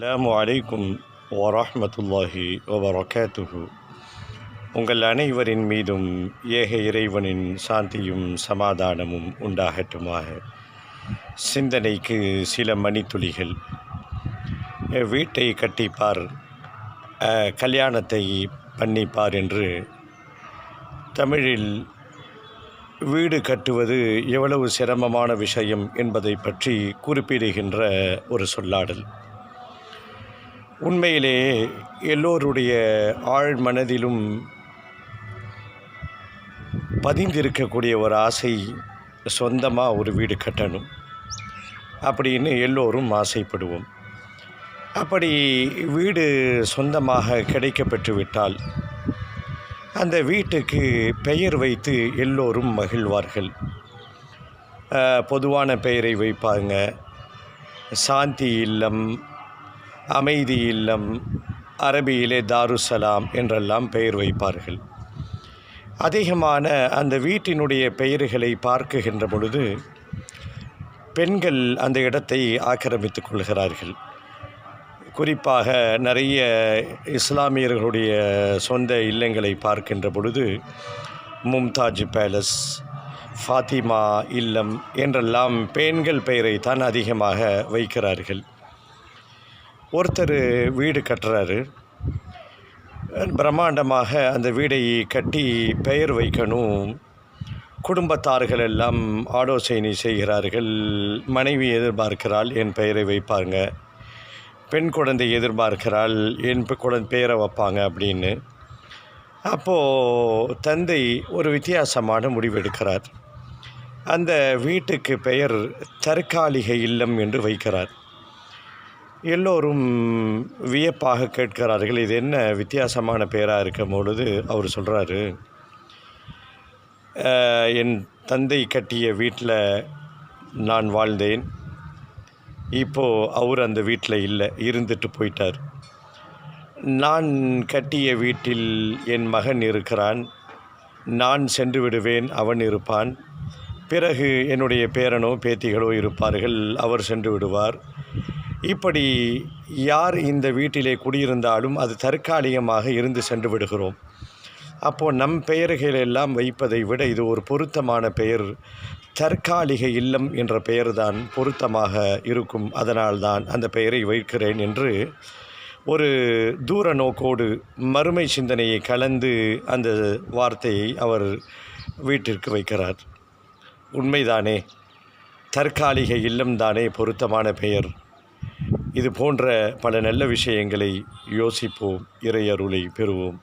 அலாம் வலைக்கும் வரமத்துல்லாஹி வபரகாத்துஹு. உங்கள் அனைவரின் மீதும் ஏக இறைவனின் சாந்தியும் சமாதானமும் உண்டாகட்டுமாக. சிந்தனைக்கு சில மணித்துளிகள். வீட்டை கட்டிப்பார் கல்யாணத்தை பண்ணிப்பார் என்று. தமிழில் வீடு கட்டுவது எவ்வளவு சிரமமான விஷயம் என்பதை பற்றி குறிப்பிடுகின்ற ஒரு சொல்லாடல். உண்மையிலே எல்லோருடைய ஆழ் மனதிலும் பதிந்திருக்கக்கூடிய ஒரு ஆசை சொந்தமாக ஒரு வீடு கட்டணும் அப்படின்னு எல்லோரும் ஆசைப்படுவோம். அப்படி வீடு சொந்தமாக கிடைக்கப்பெற்று விட்டால் அந்த வீட்டுக்கு பெயர் வைத்து எல்லோரும் மகிழ்வார்கள். பொதுவான பெயரை வைப்பாங்க. சாந்தி இல்லம் அமைதி இல்லம் அரபியிலே தாருசலாம் என்றெல்லாம் பெயர் வைப்பார்கள். அதிகமான அந்த வீட்டினுடைய பெயர்களை பார்க்குகின்ற பொழுது பெண்கள் அந்த இடத்தை ஆக்கிரமித்து கொள்கிறார்கள். குறிப்பாக நிறைய இஸ்லாமியர்களுடைய சொந்த இல்லங்களை பார்க்கின்ற பொழுது மும்தாஜ் பேலஸ் ஃபாத்திமா இல்லம் என்றெல்லாம் பெண்கள் பெயரை தான் அதிகமாக வைக்கிறார்கள். ஒருத்தர் வீடு கட்டுறாரு. பிரம்மாண்டமாக அந்த வீடை கட்டி பெயர் வைக்கணும். குடும்பத்தார்கள் எல்லாம் ஆலோசனை செய்கிறார்கள். மனைவி எதிர்பார்க்கிறாள் என் பெயரை வைப்பாங்க பெண் குழந்தை எதிர்பார்க்கிறாள் என் பெ- குழந்தை பெயரை வைப்பாங்க அப்படின்னு. அப்போது தந்தை ஒரு வித்தியாசமான முடிவெடுக்கிறார் அந்த வீட்டுக்கு பெயர் தற்காலிக இல்லம் என்று வைக்கிறார். எல்லோரும் வியப்பாக கேட்கிறார்கள் இது என்ன வித்தியாசமான பேராக இருக்கும் பொழுது? அவர் சொல்கிறாரு என் தந்தை கட்டிய வீட்டில் நான் வாழ்ந்தேன். இப்போது அவர் அந்த வீட்டில் இல்லை இருந்துட்டு போயிட்டார். நான் கட்டிய வீட்டில் என் மகன் இருக்கிறான். நான் சென்று விடுவேன் அவன் இருப்பான். பிறகு என்னுடைய பேரனோ பேத்திகளோ இருப்பார்கள். அவர் சென்று விடுவார். இப்படி யார் இந்த வீட்டிலே குடியிருந்தாலும் அது தற்காலிகமாக இருந்து சென்று விடுகிறோம். அப்போது நம் பெயர்கள் எல்லாம் வைப்பதை விட இது ஒரு பொருத்தமான பெயர். தற்காலிக இல்லம் என்ற பெயர்தான் பொருத்தமாக இருக்கும். அதனால்தான் அந்த பெயரை வைக்கிறேன் என்று ஒரு தூர நோக்கோடு மறுமை சிந்தனையை கலந்து அந்த வார்த்தையை அவர் வீட்டிற்கு வைக்கிறார். உண்மைதானே? தற்காலிக இல்லம்தானே பொருத்தமான பெயர். இது போன்ற பல நல்ல விஷயங்களை யோசிப்போம் இறையருளை பெறுவோம்.